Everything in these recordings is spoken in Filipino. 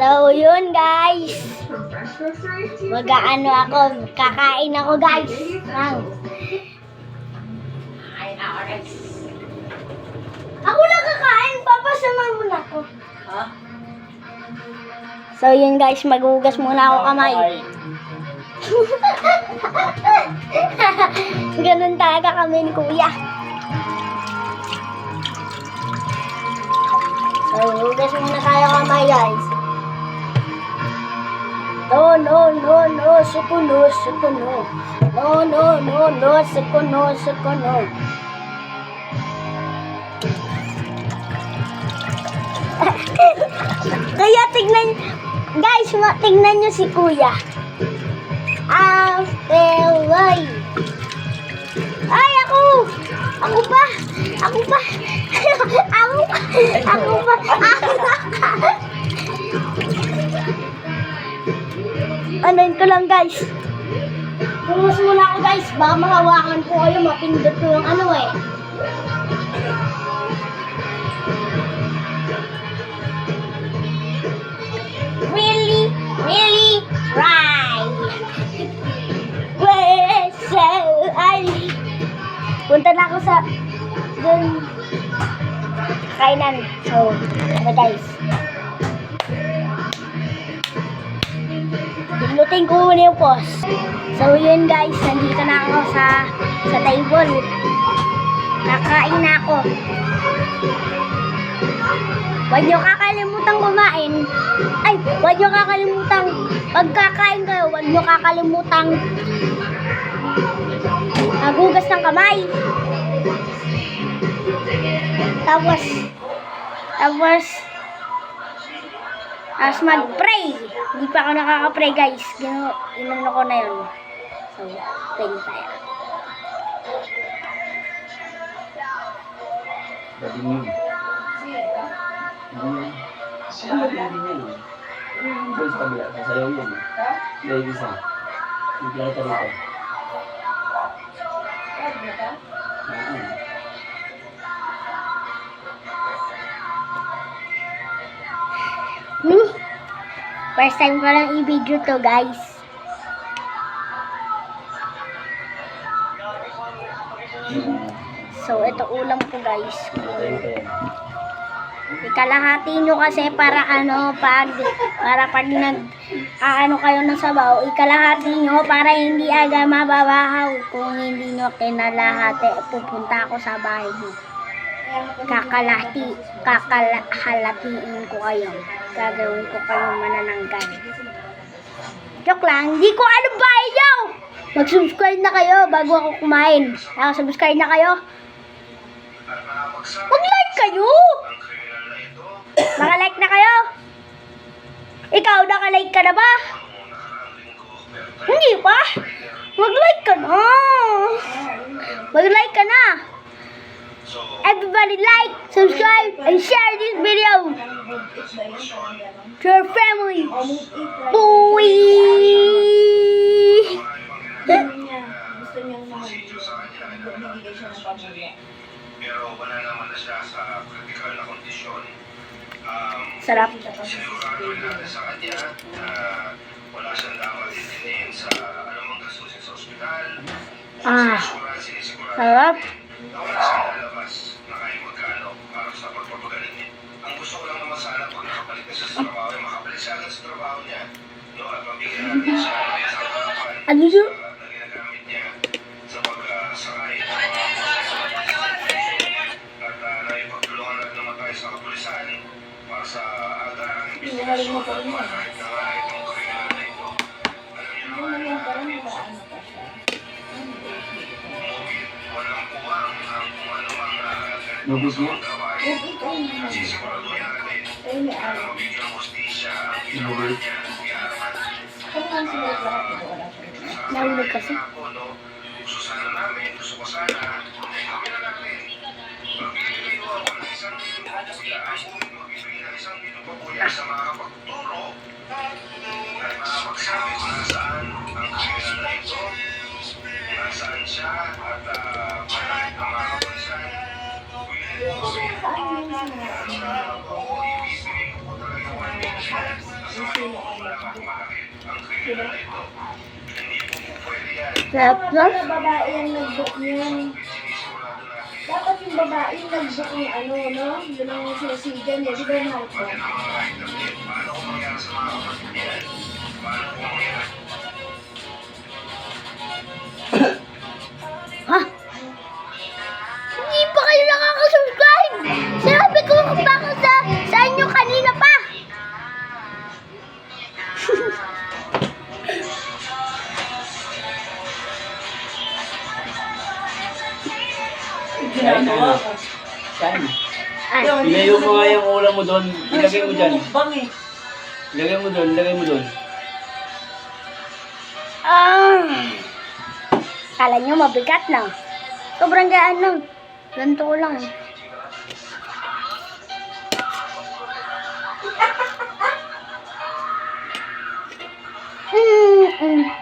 So, yun guys. Mag-ano ako, kakain ako guys. Mang. Ako lang kakain, papasama muna ako. So, yun guys, maghugas muna ako kamay. Ganun talaga kami ni Kuya. So, hugas muna tayo kamay, guys. No, no, no, no, suko no, suko no. No, no, no, no, suko no, suko no. Kaya tignan, guys, tignan nyo si Kuya. Afterway. Ay, ako! Ako pa! Ako pa! ako pa! Ako pa! Anoin ko lang, guys. Pumus muna ako, guys. Baka mahawakan ko kayo. Mapindot ko yung ano eh. Really, really try. Where's I? Punta na ako sa dun kainan. So, ano guys? Ko muna yung post. So, yun guys, nandito na ako sa sa table. Kakain na ako. Huwag niyo kakalimutan kumain. Ay, huwag niyo kakalimutan. Pagkakain kayo, huwag niyo kakalimutan maghugas ng kamay. Tapos, tapos, tapos mag-pray. Hindi pa ako nakaka-pray guys. Gino, inano ko na yun. So, pray tayo. Gabi yun. Hindi. Ano ba hindi yun? Doon sa kabila, sa sayaw yun. Dahil isa. Hindi kita rito. Hmm? First time ko lang i-video to guys. So, ito ulam ko guys. Ikalahati nyo kasi para ano, pag, para pag nag, aano kayo ng sabaw, ikalahati nyo para hindi aga mababahaw. Kung hindi nyo kinalahati, pupunta ako sa bahay nyo. Kakalahati, kakalahatiin ko kayo. Gagawin ko kayo manananggan. Joke lang, hindi ko ano bahay nyo! Mag-subscribe na kayo bago ako kumain. Nakasubscribe na kayo. Mag-like kayo! And share this video to your family. Boy! Pero wala Sarap. Ah, sarap. na sa trabaho, ay makabalik siya agad sa trabaho niya. No, at mabigyan natin siya ng isang harapan Ano yun? na ginagamit niya sa pagkasakay. At uh, naipagtulungan natin naman tayo sa kapulisan para sa agarang investigasyon at manahit na nga itong kriminal na ito. Alam niyo naman na ito, walang puwang ang kung uh, Lubos mo? gawain. Kasi siguraduhin natin na mabigyan hustisya ang ginawa niya. Nahulog kasi. Ako, no, gusto sana namin, gusto ko sana, gawin na natin. Magbibigay ko ako ng isang pinupapuyas, magbibigay ng isang pinupapuyas sa mga kapagturo at makapagsabi kung nasaan ang kriminal na ito, kung nasaan siya, at marami ng mga kapulisan. Willing ko, willing ko, ibibigay ko po talaga 1 million sa sino ang nag-book. Sarap na. Kaya babae ang nag-book niyan. Dapat yung babae yung nag-book ano, no? Yun ang sinasigan niya. Di ba ko? Kain na. ano? Kain. Ay, mo nga yung ulam mo doon. Ilagay mo dyan. Bang eh. Ilagay mo doon, ilagay mo doon. ah. Kala nyo mabigat na. Sobrang gaan lang. Ganito ko lang. Mm,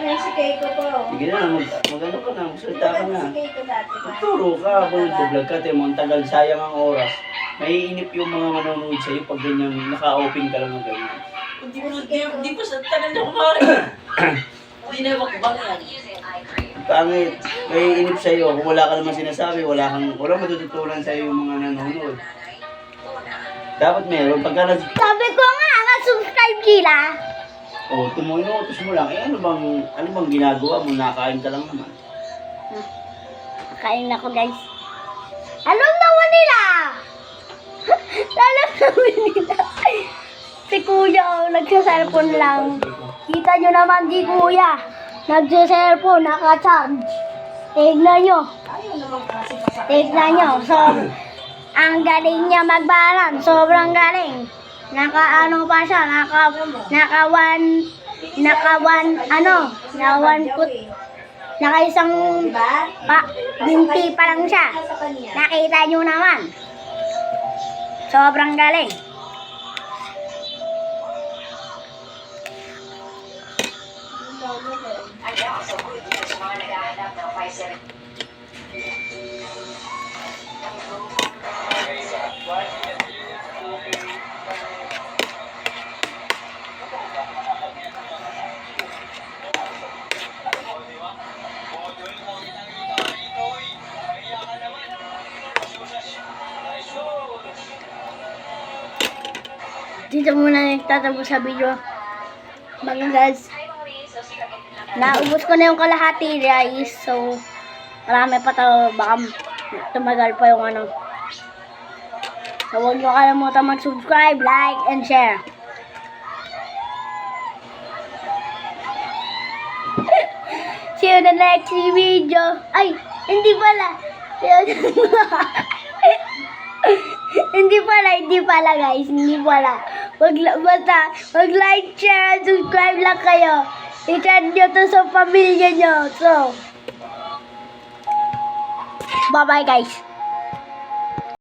Ay, si Keiko po. Sige na, mag, mag-ano ka na, magsalita ka na. Si Keiko dati ba? Turo ka, kung nagpo-vlog ka, tayo mo, ang tagal, sayang ang oras. Maiinip yung mga manonood sa'yo pag ganyan, naka-open ka lang ng ganyan. Hindi ko di, di pa sa tagal na kumain. Hindi na makbang yan. Pangit, maiinip sa'yo, kung wala ka naman sinasabi, wala kang, wala matututunan sa'yo yung mga nanonood. Dapat meron, pagka nag, Sabi ko nga, nga-subscribe sila. Oh, tumunutos mo lang, eh ano bang, ano bang ginagawa mo, nakain ka lang naman. Kain ako guys. Alam naman nila! Alam naman nila. Si kuya, oh, nagsa-cellphone lang. Kita nyo naman di kuya. Nagsa-cellphone, naka-charge. Tignan nyo. Tignan nyo. So, ang galing niya magbalan. Sobrang galing. Naka ano pa siya, naka, naka one, naka one, ano, naka one put, naka isang Diba? pa, binti pa lang siya. Nakita nyo naman. Sobrang galing. Dito muna nagtatapos sa video. Mga guys, naubos ko na yung kalahati guys. So, marami pa to. Baka tumagal pa yung ano. So, huwag nyo kalimutan mag-subscribe, like, and share. See you in the next video. Ay, hindi pala. hindi pala, hindi pala guys. Hindi pala. Wag, basta, wag like, share, and subscribe lang kayo. I-chat nyo to sa pamilya nyo. So, bye-bye guys.